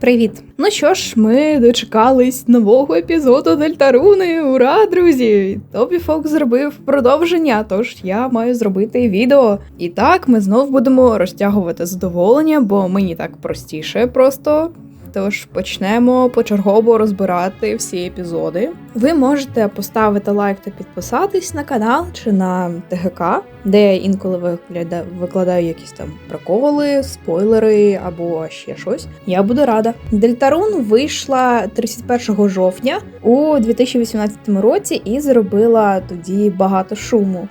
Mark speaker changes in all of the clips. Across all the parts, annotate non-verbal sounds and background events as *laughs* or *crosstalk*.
Speaker 1: Привіт! Ну що ж, ми дочекались нового епізоду Дельтаруни. Ура, друзі! Тобі Фок зробив продовження, тож я маю зробити відео. І так, ми знов будемо розтягувати задоволення, бо мені так простіше просто. Тож почнемо почергово розбирати всі епізоди. Ви можете поставити лайк та підписатись на канал чи на ТГК, де я інколи викладаю, якісь там приколи, спойлери або ще щось. Я буду рада. Дельтарун вийшла 31 жовтня у 2018 році і зробила тоді багато шуму.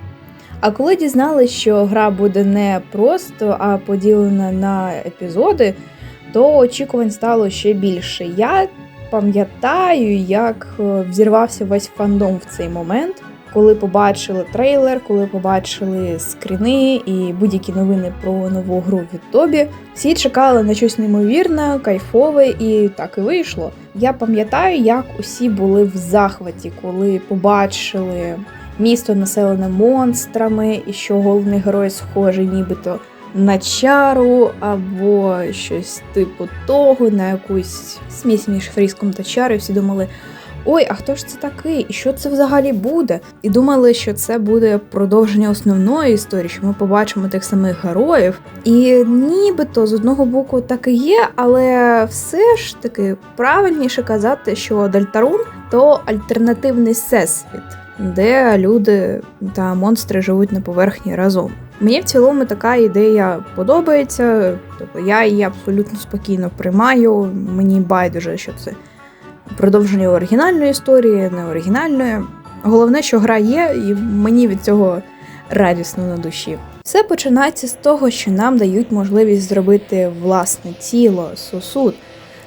Speaker 1: А коли дізналися, що гра буде не просто, а поділена на епізоди, то очікувань стало ще більше. Я пам'ятаю, як е, взірвався весь фандом в цей момент, коли побачили трейлер, коли побачили скріни і будь-які новини про нову гру від Тобі. Всі чекали на щось неймовірне, кайфове, і так і вийшло. Я пам'ятаю, як усі були в захваті, коли побачили місто населене монстрами, і що головний герой схожий, нібито на чару або щось типу того, на якусь смісь між фріском та чарою. Всі думали. Ой, а хто ж це такий? І що це взагалі буде? І думали, що це буде продовження основної історії, що ми побачимо тих самих героїв. І нібито з одного боку так і є, але все ж таки правильніше казати, що Дельтарун то альтернативний всесвіт, де люди та монстри живуть на поверхні разом. Мені в цілому така ідея подобається, тобто я її абсолютно спокійно приймаю. Мені байдуже, що це продовження оригінальної історії, не оригінальної. Головне, що гра є, і мені від цього радісно на душі. Все починається з того, що нам дають можливість зробити власне тіло, сосуд,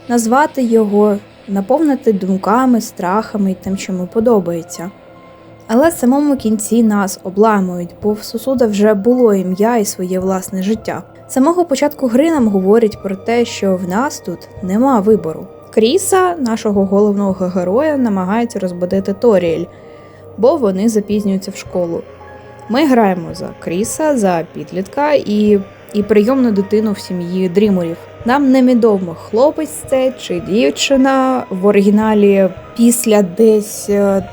Speaker 1: назвати його, наповнити думками, страхами і тим, що ми подобається. Але в самому кінці нас обламують, бо в сусуда вже було ім'я і своє власне життя. З самого початку гри нам говорять про те, що в нас тут нема вибору. Кріса, нашого головного героя, намагається розбудити Торіель, бо вони запізнюються в школу. Ми граємо за Кріса, за підлітка і, і прийомну дитину в сім'ї Дріморів. Нам невідомо, хлопець це чи дівчина в оригіналі після десь е,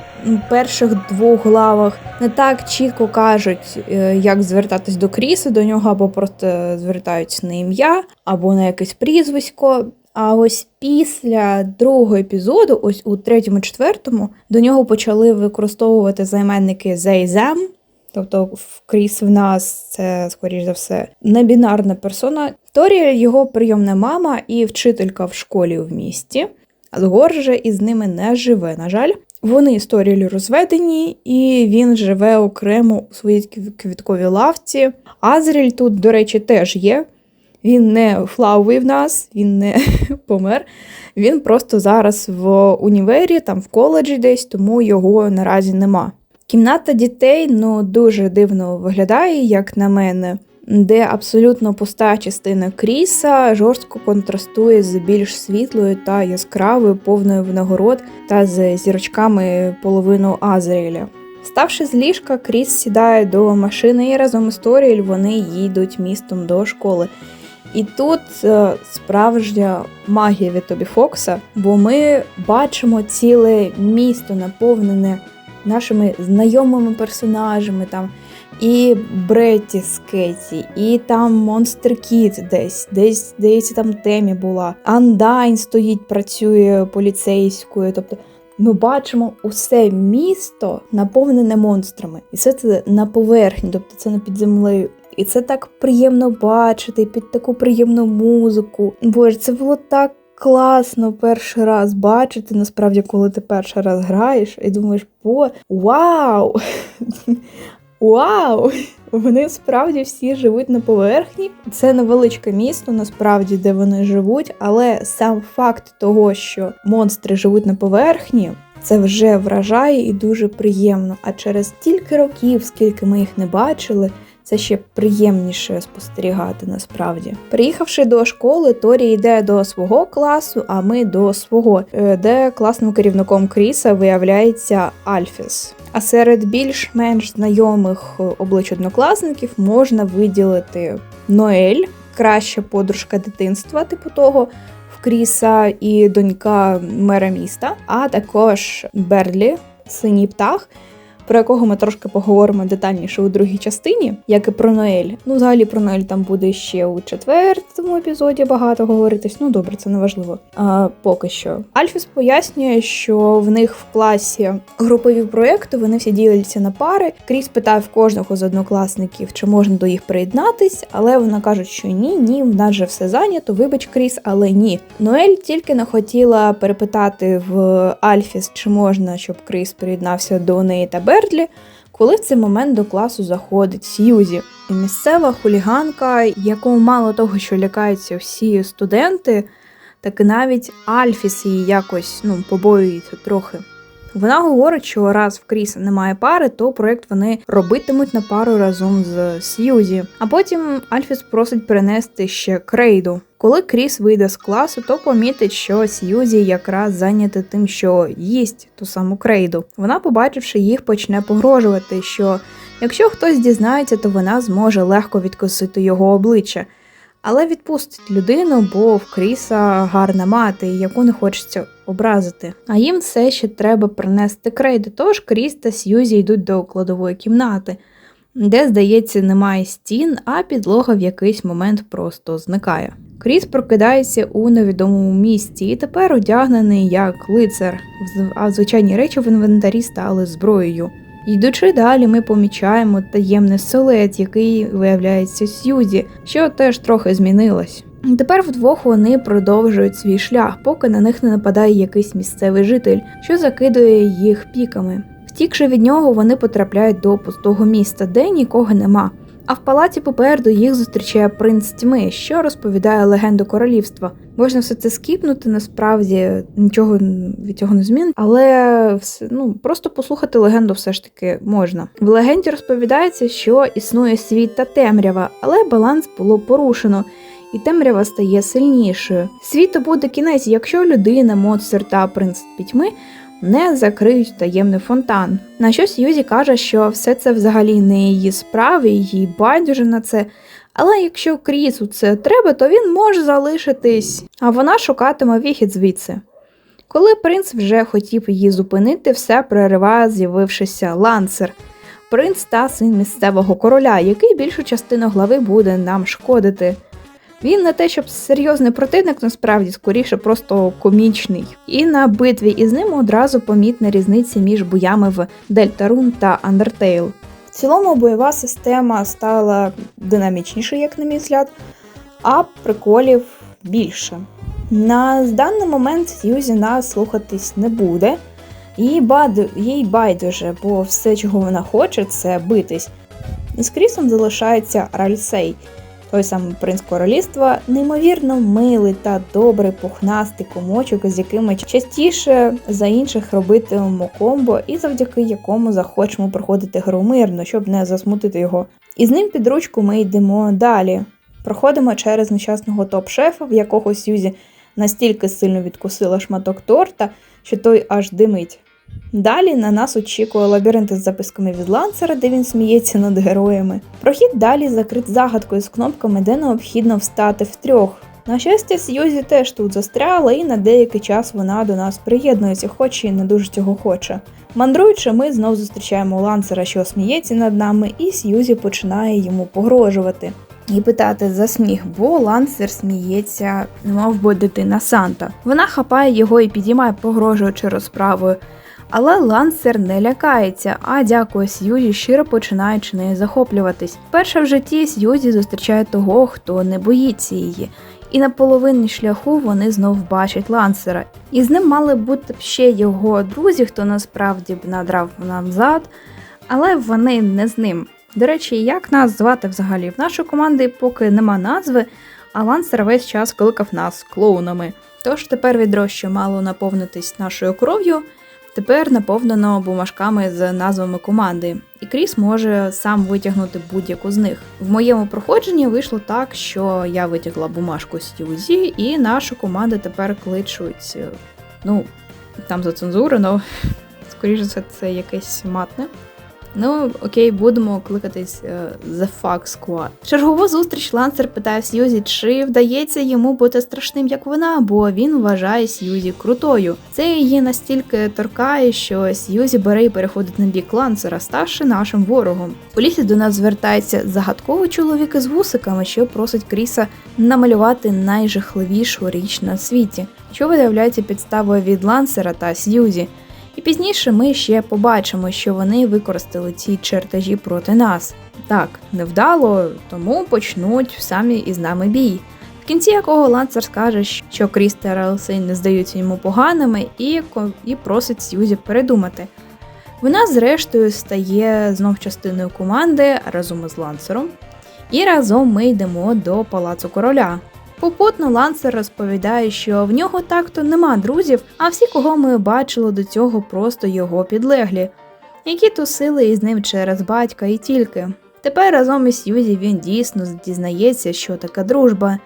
Speaker 1: перших двох главах не так чітко кажуть, е, як звертатись до Кріса, до нього або просто звертаються на ім'я, або на якесь прізвисько. А ось після другого епізоду, ось у третьому, четвертому, до нього почали використовувати займенники them, Тобто в Кріс в нас це, скоріш за все, небінарна персона. Торія його прийомна мама і вчителька в школі в місті. Алгор же із ними не живе, на жаль. Вони з Торією розведені, і він живе окремо у своїй квітковій лавці. Азріль тут, до речі, теж є. Він не флавий в нас, він не *laughs* помер. Він просто зараз в універі, там в коледжі десь, тому його наразі нема. Кімната дітей ну дуже дивно виглядає, як на мене, де абсолютно пуста частина кріса жорстко контрастує з більш світлою та яскравою, повною винагород та з зірочками половину Азріеля. Ставши з ліжка, Кріс сідає до машини і разом із Торіль вони їдуть містом до школи. І тут е, справжня магія від Тобі Фокса, бо ми бачимо ціле місто наповнене нашими знайомими персонажами, там і Бретті з Кеті, і там Монстр Кіт десь, десь здається, там темі була. Андайн стоїть, працює поліцейською. Тобто ми бачимо усе місто наповнене монстрами. І все це на поверхні, тобто це не під землею. І це так приємно бачити під таку приємну музику. Боже, це було так класно перший раз бачити, насправді, коли ти перший раз граєш, і думаєш, по вау! Вау! *laughs* Вони справді всі живуть на поверхні. Це невеличке місто, насправді, де вони живуть, але сам факт того, що монстри живуть на поверхні, це вже вражає і дуже приємно. А через стільки років, скільки ми їх не бачили, це ще приємніше спостерігати насправді. Приїхавши до школи, Торі йде до свого класу, а ми до свого, е, де класним керівником Кріса виявляється Альфіс. А серед більш-менш знайомих е, облич однокласників можна виділити Ноель, краща подружка дитинства, типу того. Кріса і донька мера міста, а також Берлі, синій птах про якого ми трошки поговоримо детальніше у другій частині, як і про Ноель. Ну, взагалі про Ноель там буде ще у четвертому епізоді багато говоритись. Ну добре, це не важливо. А, Поки що. Альфіс пояснює, що в них в класі групові проекти, вони всі діляться на пари. Кріс питав кожного з однокласників, чи можна до їх приєднатись, але вона кажуть, що ні, ні, в нас же все зайнято. Вибач, Кріс, але ні. Ноель тільки не хотіла перепитати в Альфіс, чи можна, щоб Кріс приєднався до неї та Бер. Бердлі, коли в цей момент до класу заходить Сьюзі. Місцева хуліганка, якому мало того, що лякаються всі студенти, так і навіть Альфіс її якось ну, побоюється трохи. Вона говорить, що раз в Кріса немає пари, то проект вони робитимуть на пару разом з Сьюзі. А потім Альфіс просить перенести ще крейду. Коли Кріс вийде з класу, то помітить, що Сьюзі якраз зайнята тим, що їсть ту саму крейду. Вона, побачивши їх, почне погрожувати, що якщо хтось дізнається, то вона зможе легко відкосити його обличчя. Але відпустить людину, бо в Кріса гарна мати, яку не хочеться образити. А їм все ще треба принести крейду, тож Кріс та Сьюзі йдуть до кладової кімнати, де, здається, немає стін, а підлога в якийсь момент просто зникає. Кріс прокидається у невідомому місці і тепер одягнений як лицар, а звичайні речі в інвентарі стали зброєю. Йдучи далі, ми помічаємо таємний силует, який виявляється Сьюзі, що теж трохи змінилось. Тепер вдвох вони продовжують свій шлях, поки на них не нападає якийсь місцевий житель, що закидує їх піками. Втікши від нього, вони потрапляють до пустого міста, де нікого нема. А в палаці попереду їх зустрічає принц тьми, що розповідає легенду королівства. Можна все це скіпнути, насправді нічого від цього не змін, але ну просто послухати легенду все ж таки можна. В легенді розповідається, що існує світ та темрява, але баланс було порушено. І темрява стає сильнішою. Світу буде кінець, якщо людина, монстр та принц пітьми не закриють таємний фонтан. На що Сьюзі каже, що все це взагалі не її справи, їй байдуже на це. Але якщо Крісу це треба, то він може залишитись, а вона шукатиме вихід звідси. Коли принц вже хотів її зупинити, все перериває, з'явившися ланцер, принц та син місцевого короля, який більшу частину глави буде нам шкодити. Він не те, щоб серйозний противник, насправді скоріше просто комічний. І на битві із ним одразу помітна різниця між боями в Дельтарун та Undertale. В цілому бойова система стала динамічнішою, як на мій взгляд, а приколів більше. На даний момент Сьюзі нас слухатись не буде, їй, бад... їй байдуже, бо все, чого вона хоче, це битись. І Крісом залишається Ральсей – той самий принц королівства, неймовірно милий та добрий пухнастий комочок, з якими частіше за інших робитимемо комбо, і завдяки якому захочемо проходити гру мирно, щоб не засмутити його. І з ним під ручку ми йдемо далі. Проходимо через нещасного топ-шефа, в якого Сюзі настільки сильно відкусила шматок торта, що той аж димить. Далі на нас очікує лабіринт із записками від ланцера, де він сміється над героями. Прохід далі закрит загадкою з кнопками, де необхідно встати втрьох. На щастя, Сьюзі теж тут застряла, і на деякий час вона до нас приєднується, хоч і не дуже цього хоче. Мандруючи, ми знов зустрічаємо ланцера, що сміється над нами, і Сьюзі починає йому погрожувати. І питати за сміх, бо ланцер сміється, немов би дитина Санта. Вона хапає його і підіймає, погрожуючи розправою. Але лансер не лякається, а дякує Сьюзі, щиро починаючи нею захоплюватись. Перше в житті Сьюзі зустрічає того, хто не боїться її. І на половині шляху вони знов бачать лансера. І з ним мали бути ще його друзі, хто насправді б надрав нам зад, але вони не з ним. До речі, як нас звати взагалі? В нашої команди поки нема назви, а лансер весь час кликав нас клоунами. Тож тепер відроще мало наповнитись нашою кров'ю. Тепер наповнено бумажками з назвами команди, і Кріс може сам витягнути будь-яку з них. В моєму проходженні вийшло так, що я витягла бумажку Стюзі, і нашу команду тепер кличуть. Ну, там за цензуру, але *laughs* скоріше за це якесь матне. Ну, окей, будемо кликатись е, The Fuck Squad. Чергову зустріч Лансер питає Сьюзі, чи вдається йому бути страшним, як вона, бо він вважає Сьюзі крутою. Це її настільки торкає, що Сьюзі бере і переходить на бік Лансера, ставши нашим ворогом. У лісі до нас звертається загадковий чоловік із вусиками, що просить Кріса намалювати найжахливішу річ на світі, що виявляється підставою від Лансера та Сьюзі. І пізніше ми ще побачимо, що вони використали ці чертежі проти нас. Так, невдало, тому почнуть самі із нами бій. В кінці якого ланцер скаже, що Кріс та Релсей не здаються йому поганими, і, і просить Сьюзі передумати. Вона, зрештою, стає знов частиною команди разом із ланцером, і разом ми йдемо до палацу короля. Попутно ланцер розповідає, що в нього так-то нема друзів, а всі, кого ми бачили до цього, просто його підлеглі, які тусили із ним через батька і тільки. Тепер разом із Сьюзі він дійсно дізнається, що таке дружба.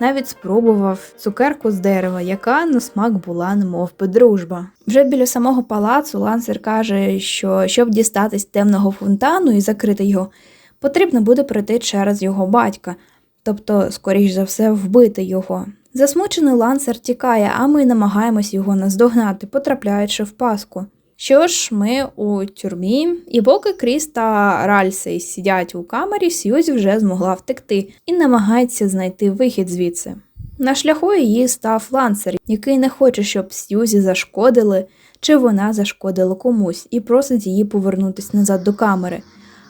Speaker 1: Навіть спробував цукерку з дерева, яка на смак була немов би дружба. Вже біля самого палацу ланцер каже, що щоб дістатись темного фонтану і закрити його, потрібно буде пройти через його батька, тобто, скоріш за все, вбити його. Засмучений ланцер тікає, а ми намагаємось його наздогнати, потрапляючи в паску. Що ж, ми у тюрмі, і поки Кріс та Ральсей сидять у камері, Сьюзі вже змогла втекти і намагається знайти вихід звідси. На шляху її став ланцер, який не хоче, щоб Сьюзі зашкодили, чи вона зашкодила комусь, і просить її повернутися назад до камери.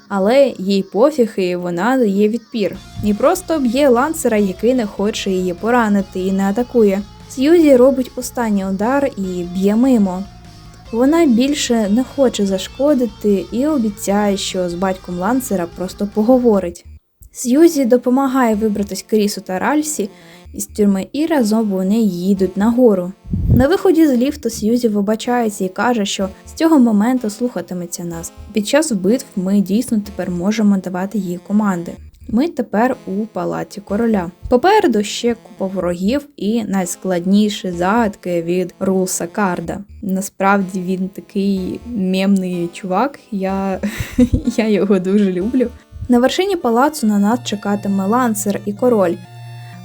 Speaker 1: Але їй пофіг, і вона дає відпір. І просто б'є ланцера, який не хоче її поранити і не атакує. Сьюзі робить останній удар і б'є мимо. Вона більше не хоче зашкодити і обіцяє, що з батьком ланцера просто поговорить. Сьюзі допомагає вибратись Крісу та Ральсі із тюрми, і разом вони їдуть нагору. На виході з ліфту Сьюзі вибачається і каже, що цього моменту слухатиметься нас. Під час битв ми дійсно тепер можемо давати їй команди. Ми тепер у палаці короля. Попереду ще купа ворогів і найскладніші загадки від Рулса Карда. Насправді він такий мемний чувак. Я, *laughs* я його дуже люблю. На вершині палацу на нас чекатиме ланцер і король.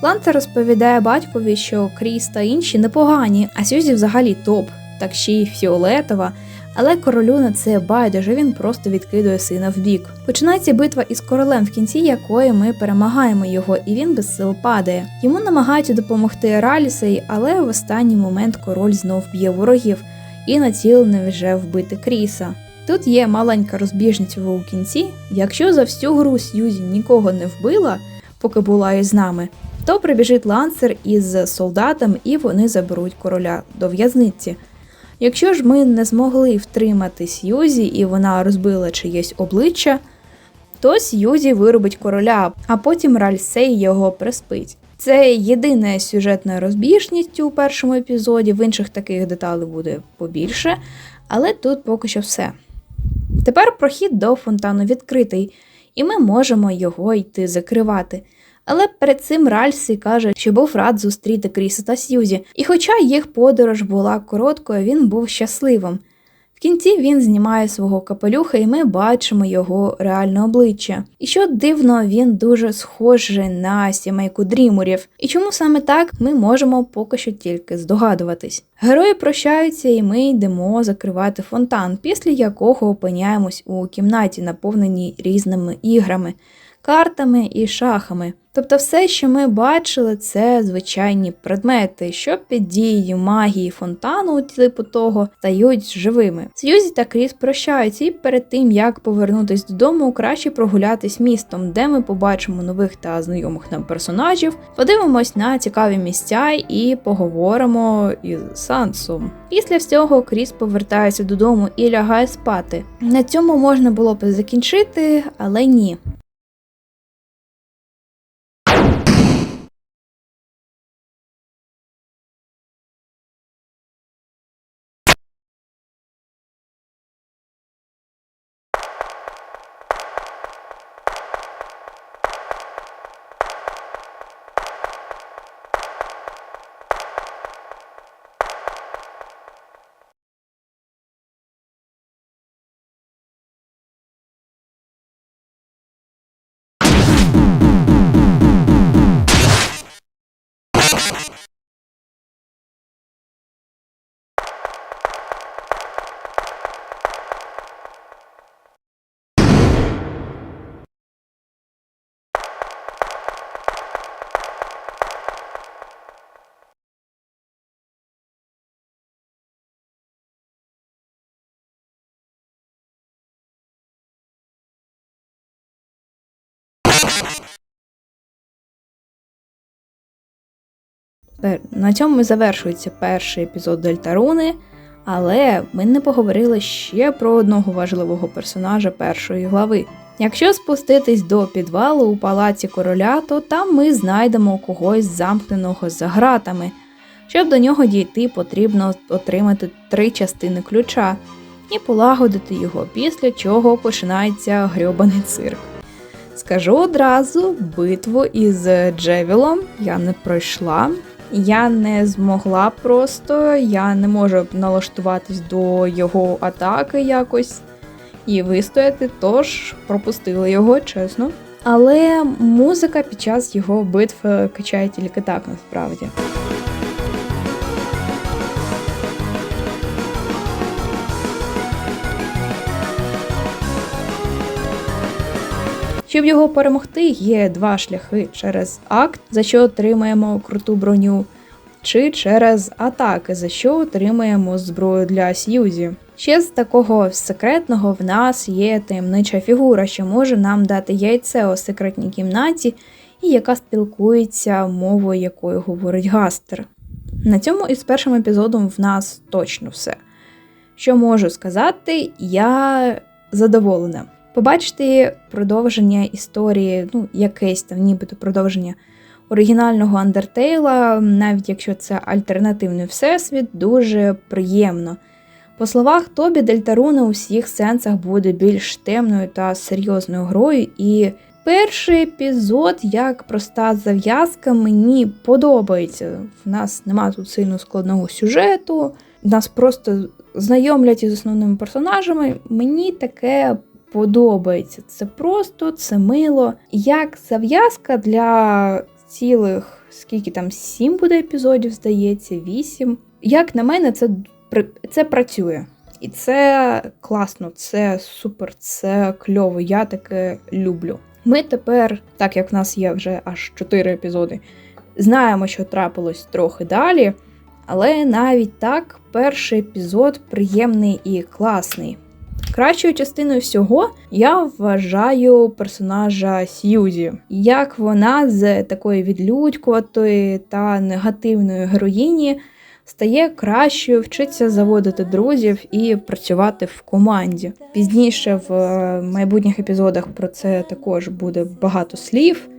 Speaker 1: Ланцер розповідає батькові, що Кріс та інші непогані, а Сюзі взагалі топ, так ще й фіолетова. Але королю на це байдуже він просто відкидує сина в бік. Починається битва із королем, в кінці якої ми перемагаємо його, і він без сил падає. Йому намагаються допомогти Ралісей, але в останній момент король знов б'є ворогів і націлений вже вбити Кріса. Тут є маленька розбіжниця у кінці. Якщо за всю гру Сьюзі нікого не вбила, поки була із нами, то прибіжить ланцер із солдатом і вони заберуть короля до в'язниці. Якщо ж ми не змогли втримати Сьюзі і вона розбила чиєсь обличчя, то Сьюзі виробить короля, а потім Ральсей його приспить. Це єдина сюжетна розбіжність у першому епізоді, в інших таких деталей буде побільше, але тут поки що все. Тепер прохід до фонтану відкритий, і ми можемо його йти закривати. Але перед цим Ральсі каже, що був рад зустріти Кріса та Сьюзі, і хоча їх подорож була короткою, він був щасливим. В кінці він знімає свого капелюха, і ми бачимо його реальне обличчя. І що дивно, він дуже схожий на сімейку дрімурів. І чому саме так, ми можемо поки що тільки здогадуватись. Герої прощаються, і ми йдемо закривати фонтан, після якого опиняємось у кімнаті, наповненій різними іграми картами і шахами. Тобто все, що ми бачили, це звичайні предмети, що під дією магії фонтану, типу того, стають живими. Сьюзі та Кріс прощаються, і перед тим як повернутись додому, краще прогулятись містом, де ми побачимо нових та знайомих нам персонажів, подивимось на цікаві місця і поговоримо із Сансом. Після всього Кріс повертається додому і лягає спати. На цьому можна було б закінчити, але ні. На цьому завершується перший епізод Дельтаруни, але ми не поговорили ще про одного важливого персонажа першої глави. Якщо спуститись до підвалу у палаці короля, то там ми знайдемо когось замкненого за гратами. Щоб до нього дійти, потрібно отримати три частини ключа і полагодити його, після чого починається грьобаний цирк. Скажу одразу, битву із Джевілом я не пройшла. Я не змогла просто, я не можу налаштуватись до його атаки якось і вистояти, тож пропустила його, чесно. Але музика під час його битв е, качає тільки так насправді. Щоб його перемогти, є два шляхи через акт, за що отримаємо круту броню, чи через атаки, за що отримаємо зброю для Сьюзі. Ще з такого секретного в нас є таємнича фігура, що може нам дати яйце у секретній кімнаті, і яка спілкується мовою, якою говорить Гастер. На цьому із першим епізодом в нас точно все. Що можу сказати, я задоволена. Побачити продовження історії, ну, якесь там, нібито продовження оригінального Андертейла, навіть якщо це альтернативний всесвіт, дуже приємно. По словах Тобі, Дельтаруна у всіх сенсах буде більш темною та серйозною грою, і перший епізод, як проста зав'язка, мені подобається. В нас нема тут сильно складного сюжету, нас просто знайомлять із основними персонажами. Мені таке подобається. Це просто, це мило. Як зав'язка для цілих, скільки там, сім буде епізодів, здається, вісім. Як на мене, це, це працює. І це класно, це супер, це кльово. Я таке люблю. Ми тепер, так як в нас є вже аж чотири епізоди, знаємо, що трапилось трохи далі. Але навіть так, перший епізод приємний і класний. Кращою частиною всього я вважаю персонажа Сьюзі, як вона з такої відлюдькуватої та негативної героїні стає кращою, вчиться заводити друзів і працювати в команді. Пізніше в е, майбутніх епізодах про це також буде багато слів.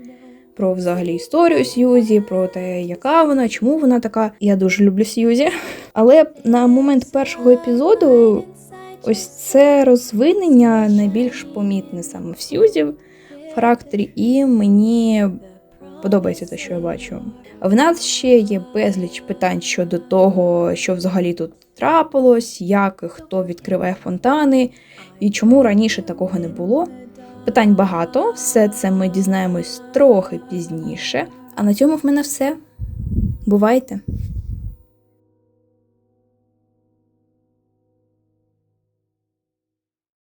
Speaker 1: Про взагалі історію Сьюзі, про те, яка вона, чому вона така. Я дуже люблю Сьюзі. Але на момент першого епізоду ось це розвинення найбільш помітне саме в Сьюзі в характері, і мені подобається те, що я бачу. В нас ще є безліч питань щодо того, що взагалі тут трапилось, як і хто відкриває фонтани, і чому раніше такого не було. Питань багато, все це ми дізнаємось трохи пізніше. А на цьому в мене все. Бувайте!